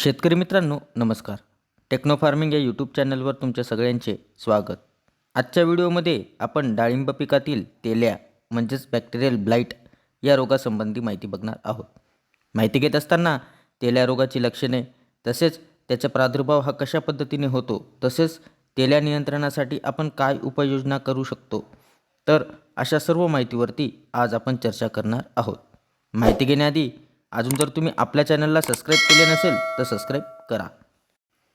शेतकरी मित्रांनो नमस्कार. टेक्नो फार्मिंग या यूट्यूब चॅनलवर तुमच्या सगळ्यांचे स्वागत. आजच्या व्हिडिओमध्ये आपण डाळिंब पिकातील तेल्या म्हणजेच बॅक्टेरियल ब्लाईट या रोगासंबंधी माहिती बघणार आहोत. माहिती घेत असताना तेल्या रोगाची लक्षणे तसेच त्याचा प्रादुर्भाव हा कशा पद्धतीने होतो तसेच तेल्या नियंत्रणासाठी आपण काय उपाययोजना करू शकतो तर अशा सर्व माहितीवरती आज आपण चर्चा करणार आहोत. माहिती घेण्याआधी अजून जर तुम्ही आपल्या चॅनलला सबस्क्राईब केले नसेल तर सबस्क्राईब करा.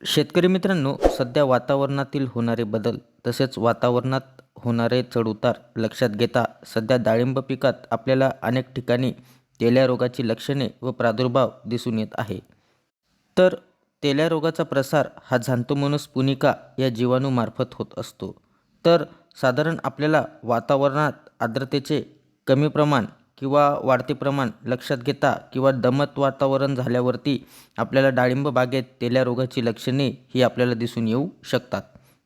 शेतकरी मित्रांनो सध्या वातावरणातील होणारे बदल तसेच वातावरणात होणारे चढउतार लक्षात घेता सध्या डाळिंब पिकात आपल्याला अनेक ठिकाणी तेल्या रोगाची लक्षणे व प्रादुर्भाव दिसून येत आहे. तर तेल्या रोगाचा प्रसार हा झांतोमोनस पुनिका या जीवाणूमार्फत होत असतो. तर साधारण आपल्याला वातावरणात आर्द्रतेचे कमी प्रमाण किंवा वाढते प्रमाण लक्षात घेता किंवा दमत वातावरण झाल्यावरती आपल्याला डाळिंब बागेत तेल्या रोगाची लक्षणे ही आपल्याला दिसून येऊ शकतात.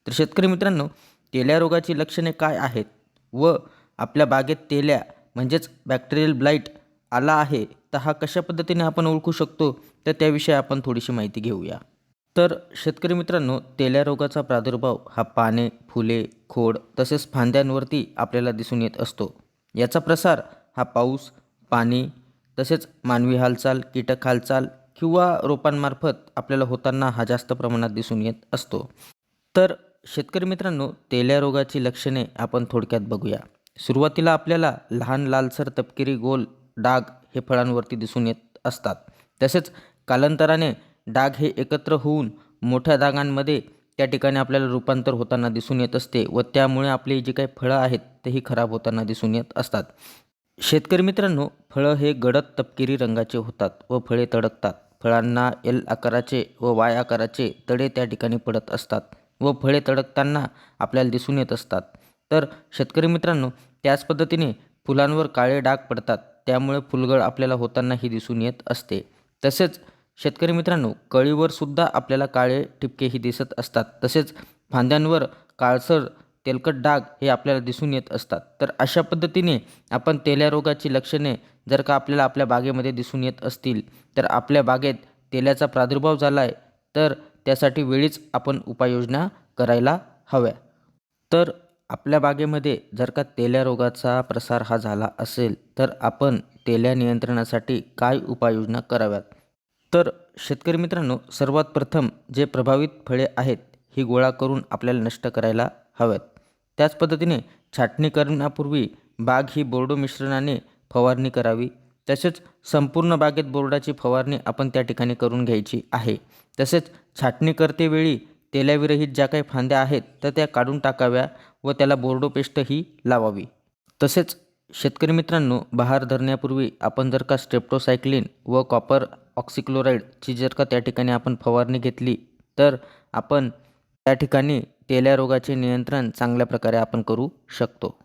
तर शेतकरी मित्रांनो तेल्या रोगाची लक्षणे काय आहेत व आपल्या बागेत तेल्या म्हणजेच बॅक्टेरियल ब्लाईट आला आहे तर हा कशा पद्धतीने आपण ओळखू शकतो? तर त्याविषयी आपण थोडीशी माहिती घेऊया. तर शेतकरी मित्रांनो तेल्या रोगाचा प्रादुर्भाव हा पाने फुले खोड तसेच फांद्यांवरती आपल्याला दिसून येत असतो. याचा प्रसार हा पाऊस पाणी तसेच मानवी हालचाल कीटक हालचाल किंवा रोपांमार्फत आपल्याला होताना हा जास्त प्रमाणात दिसून येत असतो. तर शेतकरी मित्रांनो तेल्या रोगाची लक्षणे आपण थोडक्यात बघूया. सुरुवातीला आपल्याला लहान लालसर तपकिरी गोल डाग हे फळांवरती दिसून येत असतात. तसेच कालांतराने डाग हे एकत्र होऊन मोठ्या डागांमध्ये त्या ठिकाणी आपल्याला रूपांतर होताना दिसून येत असते व त्यामुळे आपली जी काही फळं आहेत तेही खराब होताना दिसून येत असतात. शेतकरी मित्रांनो फळं हे गडद तपकिरी रंगाचे होतात व फळे तडकतात. फळांना एल आकाराचे व वाय आकाराचे तडे त्या ठिकाणी पडत असतात व फळे तडकताना आपल्याला दिसून येत असतात. तर शेतकरी मित्रांनो त्याच पद्धतीने फुलांवर काळे डाग पडतात त्यामुळे फुलगळ आपल्याला होतानाही दिसून येत असते. तसेच शेतकरी मित्रांनो कळीवर सुद्धा आपल्याला काळे ठिपकेही दिसत असतात. तसेच फांद्यांवर काळसर तेलकट डाग हे आपल्याला दिसून येत असतात. तर अशा पद्धतीने आपण तेल्या रोगाची लक्षणे जर का आपल्याला आपल्या बागेमध्ये दिसून येत असतील तर आपल्या बागेत तेल्याचा प्रादुर्भाव झाला आहे तर त्यासाठी वेळीच आपण उपाययोजना करायला हव्या. तर आपल्या बागेमध्ये जर का तेल्या रोगाचा प्रसार हा झाला असेल तर आपण तेल्या नियंत्रणासाठी काय उपाययोजना कराव्यात? तर शेतकरी मित्रांनो सर्वात प्रथम जे प्रभावित फळे आहेत ही गोळा करून आपल्याला नष्ट करायला हव्यात त्याच पद्धतीने छाटणी करण्यापूर्वी बाग ही बोर्डो मिश्रणाने फवारणी करावी. तसेच संपूर्ण बागेत बोर्डाची फवारणी आपण त्या ठिकाणी करून घ्यायची आहे. तसेच छाटणी करतेवेळी तेलाविरहित ज्या काही फांद्या आहेत तर त्या काढून टाकाव्या व त्याला बोर्डो पेस्टही लावावी. तसेच शेतकरी मित्रांनो बहार धरण्यापूर्वी आपण जर का स्ट्रेप्टोसायक्लिन व कॉपर ऑक्सिक्लोराईडची जर का त्या ठिकाणी आपण फवारणी घेतली तर आपण त्या ठिकाणी तेल्या रोगाचे नियंत्रण चांगल्या प्रकारे आपण करू शकतो.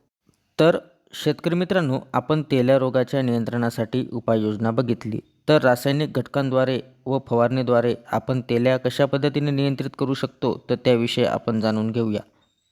तर शेतकरी मित्रांनो आपण तेल्या रोगाच्या नियंत्रणासाठी उपाययोजना बघितली. तर रासायनिक घटकांद्वारे व फवारणीद्वारे आपण तेल्या कशा पद्धतीने नियंत्रित करू शकतो तर त्याविषयी आपण जाणून घेऊया.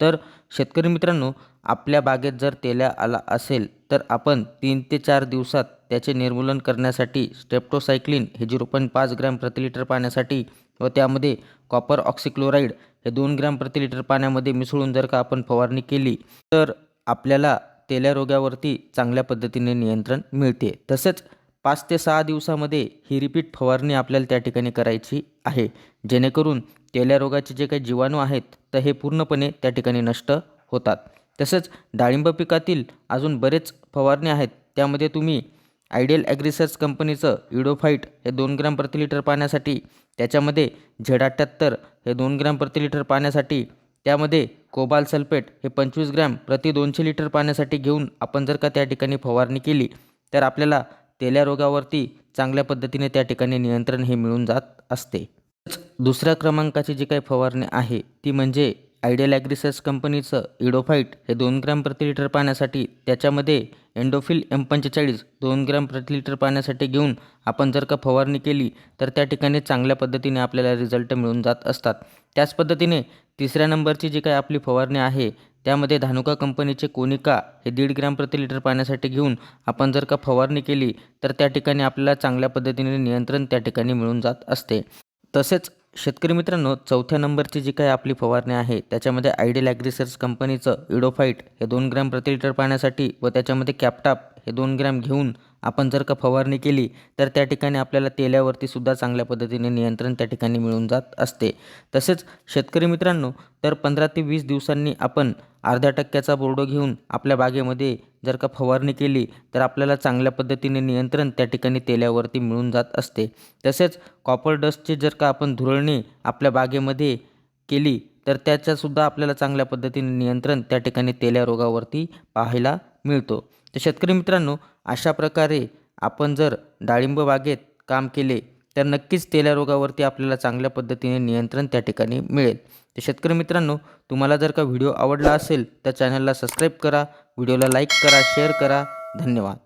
तर शेतकरी मित्रांनो आपल्या बागेत जर तेल्या आला असेल तर आपण तीन ते चार दिवसात त्याचे निर्मूलन करण्यासाठी स्ट्रेप्टोसायक्लिन हे झिरो पॉईंट पाच ग्रॅम प्रति लिटर पाण्यासाठी व त्यामध्ये कॉपर ऑक्सिक्लोराईड हे दोन ग्रॅम प्रति लिटर पाण्यामध्ये मिसळून जर का आपण फवारणी केली तर आपल्याला तेल्या रोगावरती चांगल्या पद्धतीने नियंत्रण मिळते. तसेच पाच ते सहा दिवसामध्ये ही रिपीट फवारणी आपल्याला त्या ठिकाणी करायची आहे. जेणेकरून तेल्या रोगाचे जे काही जीवाणू आहेत तर हे पूर्णपणे त्या ठिकाणी नष्ट होतात. तसंच डाळिंब पिकातील अजून बरेच फवारणी आहेत त्यामध्ये तुम्ही आयडियल ॲग्रिसर्च कंपनीचं इडोफाईट हे दोन ग्रॅम प्रति लिटर पाण्यासाठी त्याच्यामध्ये झेड अठ्ठ्याहत्तर हे दोन ग्रॅम प्रति लिटर पाण्यासाठी त्यामध्ये कोबाल सल्फेट हे पंचवीस ग्रॅम प्रति दोनशे लिटर पाण्यासाठी घेऊन आपण जर का त्या ठिकाणी फवारणी केली तर आपल्याला तेल्या रोगावरती चांगल्या पद्धतीने त्या ठिकाणी नियंत्रण हे मिळून जात असते. दुसऱ्या क्रमांकाची जी काही फवारणी आहे ती म्हणजे आयडियल ॲग्रिसेस कंपनीचं इडोफाईट हे दोन ग्रॅम प्रति लिटर पाण्यासाठी त्याच्यामध्ये एंडोफिल एम पंचेचाळीस दोन ग्रॅम प्रति लिटर पाण्यासाठी घेऊन आपण जर का फवारणी केली तर त्या ठिकाणी चांगल्या पद्धतीने आपल्याला रिझल्ट मिळून जात असतात. त्याच पद्धतीने तिसऱ्या नंबरची जी काही आपली फवारणी आहे त्यामध्ये धानुका कंपनीचे कोनिका हे दीड ग्रॅम प्रति लिटर पाण्यासाठी घेऊन आपण जर का फवारणी केली तर त्या ठिकाणी आपल्याला चांगल्या पद्धतीने नियंत्रण त्या ठिकाणी मिळून जात असते. तसेच शेतकरी मित्रांनो चौथ्या नंबरची जी काही आपली फवारणी आहे त्याच्यामध्ये आयडियल ॲग्रिसर्च कंपनीचं इडोफाईट हे दोन ग्रॅम प्रति लिटर पाण्यासाठी व त्याच्यामध्ये कॅपटाप हे दोन ग्रॅम घेऊन आपण जर का फवारणी केली तर त्या ठिकाणी आपल्याला तेल्यावरती सुद्धा चांगल्या पद्धतीने नियंत्रण त्या ठिकाणी मिळून जात असते. तसेच शेतकरी मित्रांनो तर पंधरा ते वीस दिवसांनी आपण अर्ध्या टक्क्याचा बोर्डो घेऊन आपल्या बागेमध्ये जर का फवारणी केली तर आपल्याला चांगल्या पद्धतीने नियंत्रण त्या ठिकाणी तेल्यावरती मिळून जात असते. तसेच कॉपर डस्टची जर का आपण धुरळणी आपल्या बागेमध्ये केली तर त्याच्यासुद्धा आपल्याला चांगल्या पद्धतीने नियंत्रण त्या ठिकाणी तेल्या रोगावरती पाहायला मिळतो. तर शेतकरी मित्रांनो अशा प्रकारे आपण जर डाळिंब बागेत काम केले तर नक्कीच तेल्या रोगावरती आपल्याला चांगल्या पद्धतीने नियंत्रण त्या ठिकाणी मिळेल. तर शेतकरी मित्रांनो तुम्हाला जर का व्हिडिओ आवडला असेल तर चॅनलला सबस्क्राईब करा व्हिडिओला लाईक करा शेअर करा. धन्यवाद.